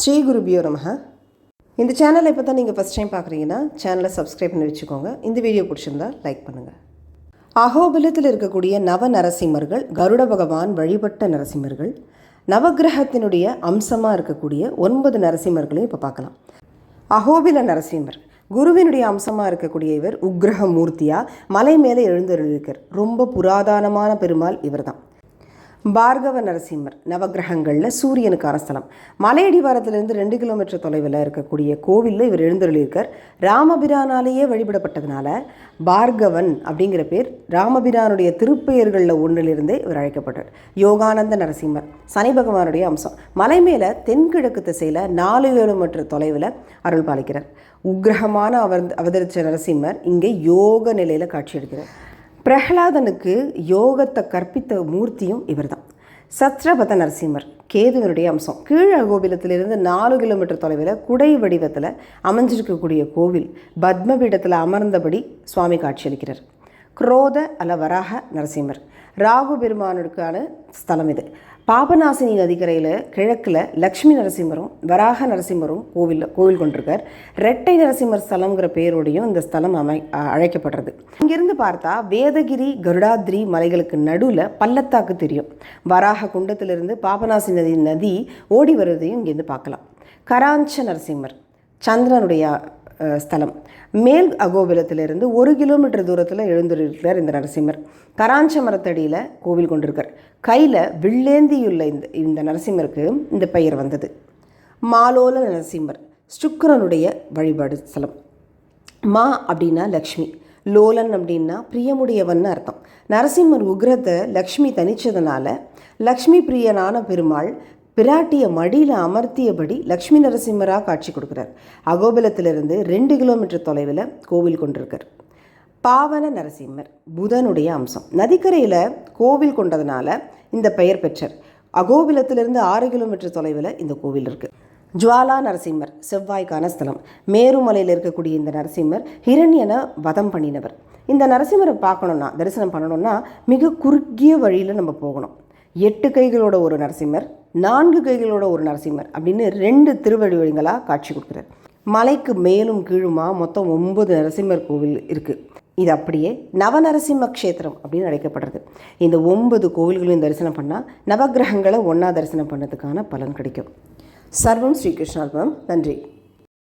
ஸ்ரீ குருபியோ நமக. இந்த சேனலை இப்போ தான் நீங்கள் ஃபஸ்ட் டைம் பார்க்குறீங்கன்னா சேனலை சப்ஸ்கிரைப் பண்ணி வச்சுக்கோங்க. இந்த வீடியோ பிடிச்சிருந்தா லைக் பண்ணுங்கள் அகோபிலத்தில் இருக்கக்கூடிய நவ நரசிம்மர்கள் கருட பகவான் வழிபட்ட நரசிம்மர்கள் நவக்கிரகத்தினுடைய அம்சமாக இருக்கக்கூடிய ஒன்பது நரசிம்மர்களையும் இப்போ பார்க்கலாம் அகோபில நரசிம்மர் குருவினுடைய அம்சமாக இருக்கக்கூடிய இவர் உக்ரக மூர்த்தியாக மலை மேலே எழுந்தருளிருக்கார் ரொம்ப புராதனமான பெருமாள் இவர்தான். பார்கவ நரசிம்மர் நவக்கிரகங்களில் சூரியனுக்கான ஸ்தலம் மலையடிவாரத்திலிருந்து ரெண்டு கிலோமீட்டர் தொலைவில் இருக்கக்கூடிய கோவிலில் இவர் எழுந்தருளியிருக்கார். ராமபிரானாலேயே வழிபடப்பட்டதுனால பார்கவன் அப்படிங்கிற பேர் ராமபிரானுடைய திருப்பெயர்களில் ஒன்றிலிருந்தே இவர் அழைக்கப்பட்டார். யோகானந்த நரசிம்மர் சனி பகவானுடைய அம்சம். மலை மேலே தென்கிழக்கு திசையில் நாலு கிலோமீட்டர் தொலைவில் அருள் பாலிக்கிறார். உக்ரகமான அவர் அவதரித்த நரசிம்மர் இங்கே யோக நிலையில் காட்சியளிக்கிறார். பிரகலாதனுக்கு யோகத்தை கற்பித்த மூர்த்தியும் இவர்தான். சத்ரபத நரசிம்மர் கேதுவனுடைய அம்சம். கீழ கோபிலத்திலிருந்து நாலு கிலோமீட்டர் தொலைவில் குடை வடிவத்தில் அமைஞ்சிருக்கக்கூடிய கோவில் பத்மபீடத்தில் அமர்ந்தபடி சுவாமி காட்சியளிக்கிறார். குரோத அல்ல வராக நரசிம்மர் ராகு பெருமானுக்கான ஸ்தலம் இது. பாபநாசினி நதிக்கரையில் கிழக்கில் லக்ஷ்மி நரசிம்மரும் வராக நரசிம்மரும் கோவில் கோவில் கொண்டிருக்கார். ரெட்டை நரசிம்மர் ஸ்தலம்ங்கிற பேரோடையும் இந்த ஸ்தலம் அமை அழைக்கப்படுறது. இங்கிருந்து பார்த்தா வேதகிரி கருடாத்ரி மலைகளுக்கு நடுவில் பள்ளத்தாக்கு தெரியும். வராக குண்டத்திலிருந்து பாபநாசி நதி நதி ஓடி வருவதையும் இங்கேருந்து பார்க்கலாம். கராஞ்ச நரசிம்மர் சந்திரனுடைய ஸ்தலம். மேல் அகோபிலத்திலிருந்து ஒரு கிலோமீட்டர் தூரத்தில் எழுந்திருக்கிறார் இந்த நரசிம்மர். கராஞ்ச மரத்தடியில் கோவில் கொண்டிருக்கார். கையில் வில்லேந்தியுள்ள இந்த இந்த நரசிம்மருக்கு இந்த பெயர் வந்தது. மாலோல நரசிம்மர் சுக்கிரனுடைய வழிபாடு ஸ்தலம். மா அப்படின்னா லக்ஷ்மி லோலன் அப்படின்னா பிரியமுடையவன்னு அர்த்தம். நரசிம்மர் உக்ரத்தை லக்ஷ்மி தனிச்சதுனால லக்ஷ்மி பிரியனான பெருமாள் பிராட்டியை மடியில் அமர்த்தியபடி லக்ஷ்மி நரசிம்மராக காட்சி கொடுக்குறார். அகோபலத்திலிருந்து ரெண்டு கிலோமீட்டர் தொலைவில் கோவில் கொண்டிருக்கார். பாவன நரசிம்மர் புதனுடைய அம்சம். நதிக்கரையில் கோவில் கொண்டதுனால இந்த பெயர் பெற்றார். அகோபிலத்திலிருந்து ஆறு கிலோமீட்டர் தொலைவில் இந்த கோவில் இருக்குது ஜுவாலா நரசிம்மர் செவ்வாய்க்கான ஸ்தலம். மேருமலையில் இருக்கக்கூடிய இந்த நரசிம்மர் ஹிரண்யனை வதம் பண்ணினவர். இந்த நரசிம்மரை பார்க்கணுன்னா தரிசனம் பண்ணணும்னா மிக குறுகிய வழியில் நம்ம போகணும். எட்டு கைகளோட ஒரு நரசிம்மர் நான்கு கைகளோட ஒரு நரசிம்மர் அப்படின்னு ரெண்டு திருவடிவழிகளாக காட்சி கொடுக்குறார் மலைக்கு மேலும் கீழுமா மொத்தம் ஒன்பது நரசிம்மர் கோவில் இருக்குது இது அப்படியே நவநரசிம்ம க்ஷேத்திரம் அப்படின்னு அழைக்கப்படுறது. இந்த ஒன்பது கோவில்களையும் தரிசனம் பண்ணால் நவக்கிரகங்களை ஒன்றா தரிசனம் பண்ணதுக்கான பலன் கிடைக்கும். சர்வம் ஸ்ரீகிருஷ்ணார்பம் நன்றி.